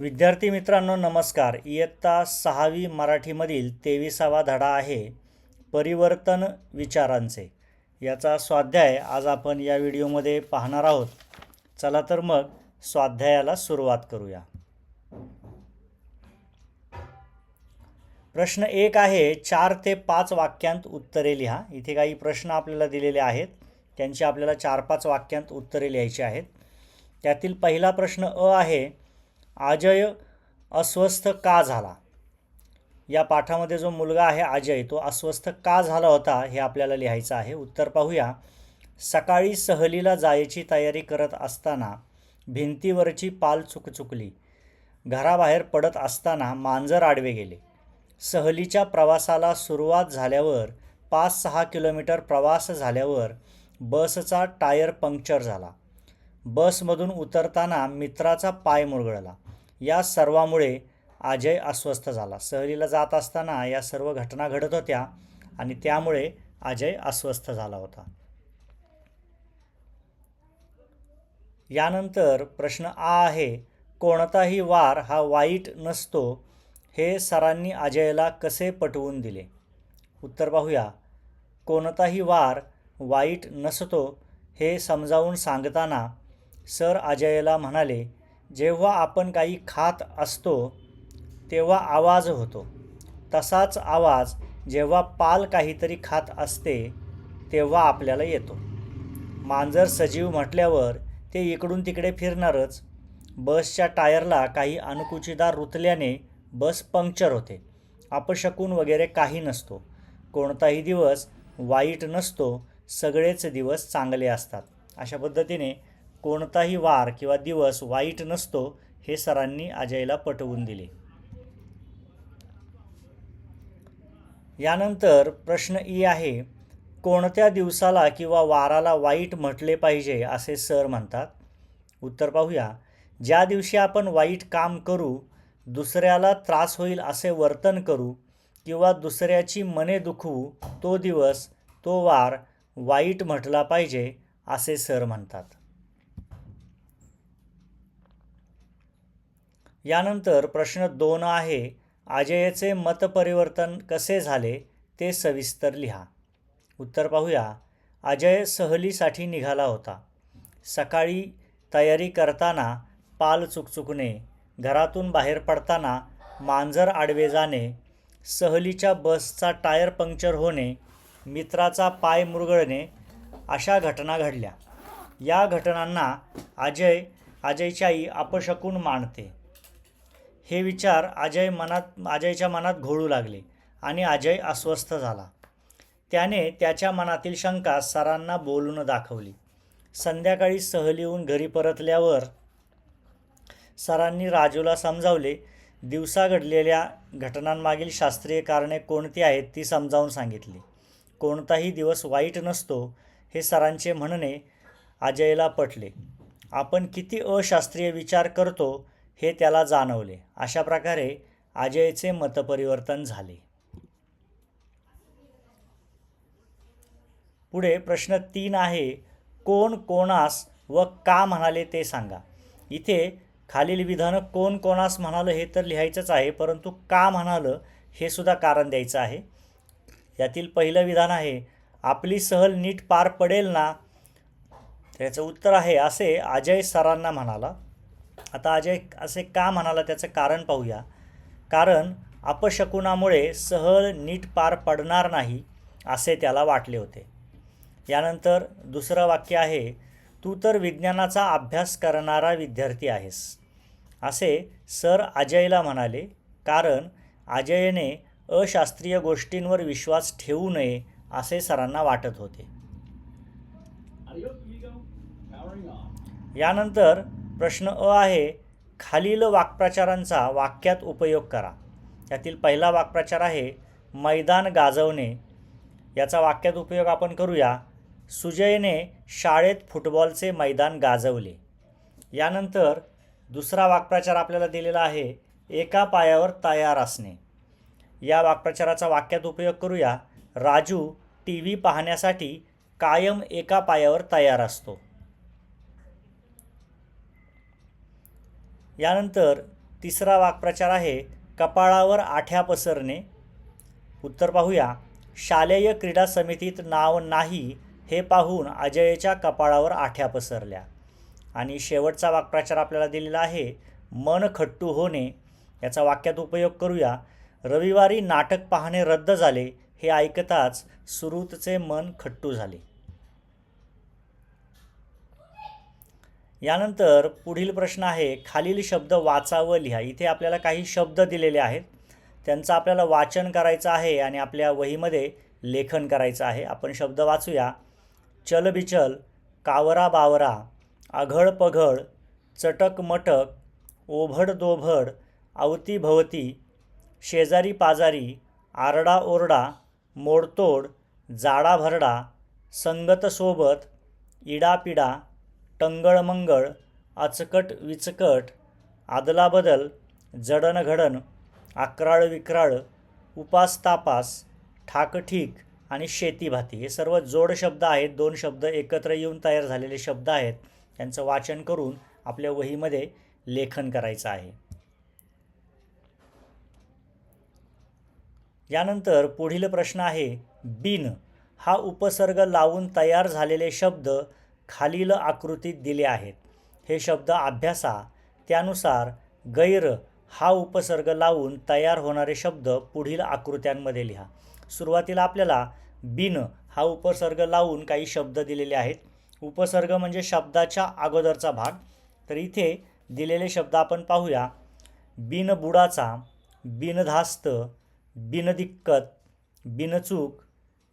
विद्यार्थी मित्रांनो नमस्कार. इयत्ता सहावी मराठीमधील तेविसावा धडा आहे परिवर्तन विचारांचे. याचा स्वाध्याय आज आपण या व्हिडिओमध्ये पाहणार आहोत. चला तर मग स्वाध्यायाला सुरुवात करूया. प्रश्न एक आहे चार ते पाच वाक्यांत उत्तरे लिहा. इथे काही प्रश्न आपल्याला दिलेले आहेत. त्यांची आपल्याला चार पाच वाक्यांत उत्तरे लिहायची आहेत. त्यातील पहिला प्रश्न अ आहे अजय अस्वस्थ का झाला? या पाठामध्ये जो मुलगा आहे अजय तो अस्वस्थ का झाला होता हे आपल्याला लिहायचं आहे. उत्तर पाहूया. सकाळी सहलीला जायची तयारी करत असताना भिंतीवरची पाल चुकचुकली घराबाहेर पडत असताना मांजर आडवे गेले. सहलीच्या प्रवासाला सुरुवात झाल्यावर पाच सहा किलोमीटर प्रवास झाल्यावर बसचा टायर पंक्चर झाला. बसमधून उतरताना मित्राचा पाय मुरगळला. या सर्वामुळे अजय अस्वस्थ झाला. सहलीला जात असताना या सर्व घटना घडत होत्या आणि त्यामुळे अजय अस्वस्थ झाला होता. यानंतर प्रश्न आ आहे कोणताही वार हा वाईट नसतो हे सरांनी अजयला कसे पटवून दिले? उत्तर पाहूया. कोणताही वार वाईट नसतो हे समजावून सांगताना सर अजयला म्हणाले जेव्हा आपण काही खात असतो तेव्हा आवाज होतो. तसाच आवाज जेव्हा पाल काहीतरी खात असते तेव्हा आपल्याला येतो. मांजर सजीव म्हटल्यावर ते इकडून तिकडे फिरणारच. बसच्या टायरला काही अनुकुचिदार रुतल्याने बस पंक्चर होते. अपशकून वगैरे काही नसतो. कोणताही दिवस वाईट नसतो. सगळेच दिवस चांगले असतात. अशा पद्धतीने कोणताही वार किंवा दिवस वाईट नसतो हे सरांनी अजयला पटवून दिले. यानंतर प्रश्न ई आहे कोणत्या दिवसाला किंवा वाराला वाईट म्हटले पाहिजे असे सर म्हणतात? उत्तर पाहूया. ज्या दिवशी आपण वाईट काम करू दुसऱ्याला त्रास होईल असे वर्तन करू किंवा दुसऱ्याची मने दुखवू तो दिवस तो वार वाईट म्हटला पाहिजे असे सर म्हणतात. यानंतर प्रश्न दोन आहे अजयचे मतपरिवर्तन कसे झाले ते सविस्तर लिहा. उत्तर पाहूया. अजय सहलीसाठी निघाला होता. सकाळी तयारी करताना पाल चुकचुकणे घरातून बाहेर पडताना मांजर आडवे जाणे सहलीच्या बसचा टायर पंक्चर होणे मित्राचा पाय मुरगळणे अशा घटना घडल्या. या घटनांना अजय अजयची आई अपशकून मानते. हे विचार अजय मनात अजयच्या मनात घोळू लागले आणि अजय अस्वस्थ झाला. त्याने त्याच्या मनातील शंका सरांना बोलून दाखवली. संध्याकाळी सहलीहून घरी परतल्यावर सरांनी राजूला समजावले दिवसा घडलेल्या घटनांमागील शास्त्रीय कारणे कोणती आहेत ती समजावून सांगितली. कोणताही दिवस वाईट नसतो हे सरांचे म्हणणे अजयला पटले. आपण किती अशास्त्रीय विचार करतो हे त्याला जाणवले. अशा प्रकारे अजयचे मतपरिवर्तन झाले. पुढे प्रश्न तीन आहे कोण कोणास व का म्हणाले ते सांगा. इथे खालील विधानं कोण कोणास म्हणालं हे तर लिहायचंच आहे परंतु का म्हणालं हे सुद्धा कारण द्यायचं आहे. यातील पहिलं विधान आहे आपली सहल नीट पार पडेल ना? त्याचं उत्तर आहे असे अजय सरांना म्हणाला. आता अजय असे का म्हणाला त्याचं कारण पाहूया. कारण अपशकुनामुळे सहल नीट पार पडणार नाही असे त्याला वाटले होते. यानंतर दुसरं वाक्य आहे तू तर विज्ञानाचा अभ्यास करणारा विद्यार्थी आहेस. असे सर अजयला म्हणाले कारण अजयने अशास्त्रीय गोष्टींवर विश्वास ठेवू नये असे सरांना वाटत होते. यानंतर प्रश्न अ आहे खालील वाक्प्रचारांचा वाक्यात उपयोग करा. यातील पहिला वाक्प्रचार आहे मैदान गाजवणे. याचा वाक्यात उपयोग आपण करूया. सुजयने शाळेत फुटबॉलचे मैदान गाजवले. यानंतर दुसरा वाक्प्रचार आपल्याला दिलेला आहे एका पायावर तयार असणे. या वाक्प्रचाराचा वाक्यात उपयोग करूया. राजू टी व्ही पाहण्यासाठी कायम एका पायावर तयार असतो. यानंतर तिसरा वाक्प्रचार आहे कपाळावर आठ्या पसरणे. उत्तर पाहूया. शालेय क्रीडा समितीत नाव नाही हे पाहून अजयच्या कपाळावर आठ्या पसरल्या. आणि शेवटचा वाक्प्रचार आपल्याला दिलेला आहे मन खट्टू होणे. याचा वाक्यात उपयोग करूया. रविवारी नाटक पाहणे रद्द झाले हे ऐकताच सुरूतचे मन खट्टू झाले. यानंतर पुढील प्रश्न आहे खालील शब्द वाचा व लिहा. इथे आपल्याला काही शब्द दिलेले आहेत. त्यांचं आपल्याला वाचन करायचं आहे आणि आपल्या वहीमध्ये लेखन करायचं आहे. आपण शब्द वाचूया. चलबिचल कावरा बावरा आघळ पघळ चटक मटक ओभड दोभड आवती भवती शेजारी पाजारी आरडा ओरडा मोडतोड जाडा भरडा संगत सोबत इडापिडा टंगळमंगळ आचकट विचकट आदलाबदल जडणघडण आक्राळ विक्राळ उपास तापास ठाकठीक आणि शेतीभाती हे सर्व जोड शब्द आहेत. दोन शब्द एकत्र येऊन तयार झालेले शब्द आहेत. त्यांचं वाचन करून आपल्या वहीमध्ये लेखन करायचं आहे. यानंतर पुढील प्रश्न आहे बिन हा उपसर्ग लावून तयार झालेले शब्द खालील आकृतीत दिले आहेत. हे शब्द अभ्यासा त्यानुसार गैर हा उपसर्ग लावून तयार होणारे शब्द पुढील आकृत्यांमध्ये लिहा. सुरुवातीला आपल्याला बिन हा उपसर्ग लावून काही शब्द दिलेले आहेत. उपसर्ग म्हणजे शब्दाच्या अगोदरचा भाग. तर इथे दिलेले शब्द आपण पाहूया. बिनबुडाचा बिनधास्त बिनदिक्कत बिनचूक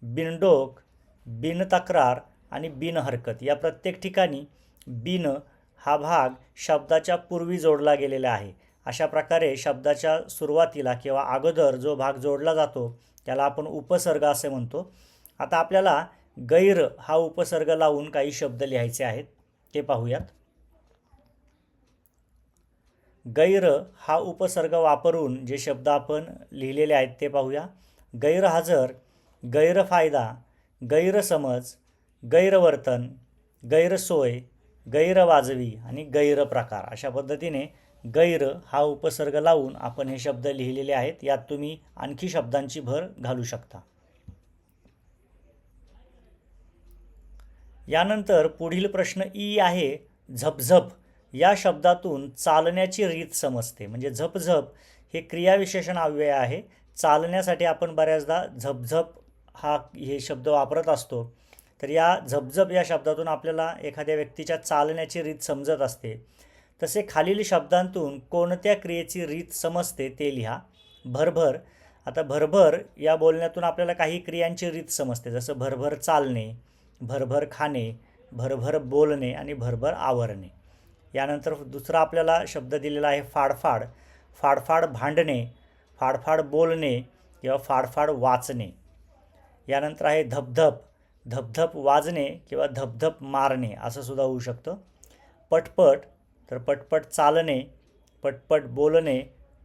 बिनडोक बिनतक्रार आणि बिन हरकत. या प्रत्येक ठिकाणी बिन हा भाग शब्दाच्या पूर्वी जोडला गेलेला आहे. अशा प्रकारे शब्दाच्या सुरुवातीला किंवा अगोदर जो भाग जोडला जातो त्याला आपण उपसर्ग असे म्हणतो. आता आपल्याला गैर हा उपसर्ग लावून काही शब्द लिहायचे आहेत ते पाहूयात. गैर हा उपसर्ग वापरून जे शब्द आपण लिहिलेले आहेत ते पाहूया. गैरहजर गैरफायदा गैरसमज गैरवर्तन गैरसोय गैरवाजवी आणि गैरप्रकार अशा पद्धतीने गैर हा उपसर्ग लावून आपण हे शब्द लिहिलेले आहेत. यात तुम्ही आणखी शब्दांची भर घालू शकता. यानंतर पुढील प्रश्न ई आहे झपझप. या शब्दातून चालण्याची रीत समजते. म्हणजे झपझप हे क्रियाविशेषण अव्यय आहे. चालण्यासाठी आपण बऱ्याचदा झपझप हा हे शब्द वापरत असतो. तर या झपझप या शब्दातून आपल्याला एखाद्या व्यक्तीच्या चालण्याची रीत समजत असते. तसे खालील शब्दांतून कोणत्या क्रियेची रीत समजते ते लिहा. भरभर. आता भरभर या बोलण्यातून आपल्याला काही क्रियांची रीत समजते. जसं भरभर चालणे भरभर खाणे भरभर बोलणे आणि भरभर आवरणे. यानंतर दुसरा आपल्याला शब्द दिलेला आहे फाडफाड. फाडफाड भांडणे फाडफाड बोलणे किंवा फाडफाड वाचणे. यानंतर आहे धबधब. धपधप वाजणे किंवा धपधप मारणे असं सुद्धा होऊ शकतं. पटपट तर पटपट चालणे पटपट बोलणे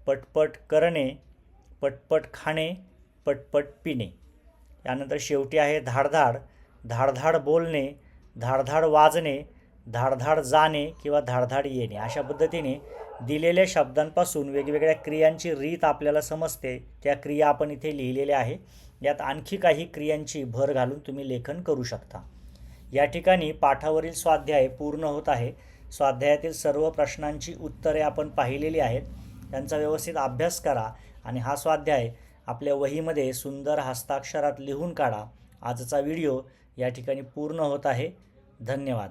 पटपट करणे पटपट खाणे पटपट पिणे. यानंतर शेवटी आहे धाडधाड. धाडधाड बोलणे धाडधाड वाजणे धाडधाड जाणे किंवा धाडधाड येणे. अशा पद्धतीने दिलेल्या शब्दांपासून वेगवेगळ्या क्रियांची रीत आपल्याला समजते. त्या क्रिया आपण इथे लिहिलेल्या आहे. यात आणखी काही क्रियांची भर घालून तुम्ही लेखन करू शकता. या ठिकाणी पाठावरील स्वाध्याय पूर्ण होत आहे. स्वाध्यायातील सर्व प्रश्नांची उत्तरे आपण पाहिलेली आहेत. त्यांचा व्यवस्थित अभ्यास करा आणि हा स्वाध्याय आपल्या वहीमध्ये सुंदर हस्ताक्षरात लिहून काढा. आजचा व्हिडिओ या ठिकाणी पूर्ण होत आहे. धन्यवाद.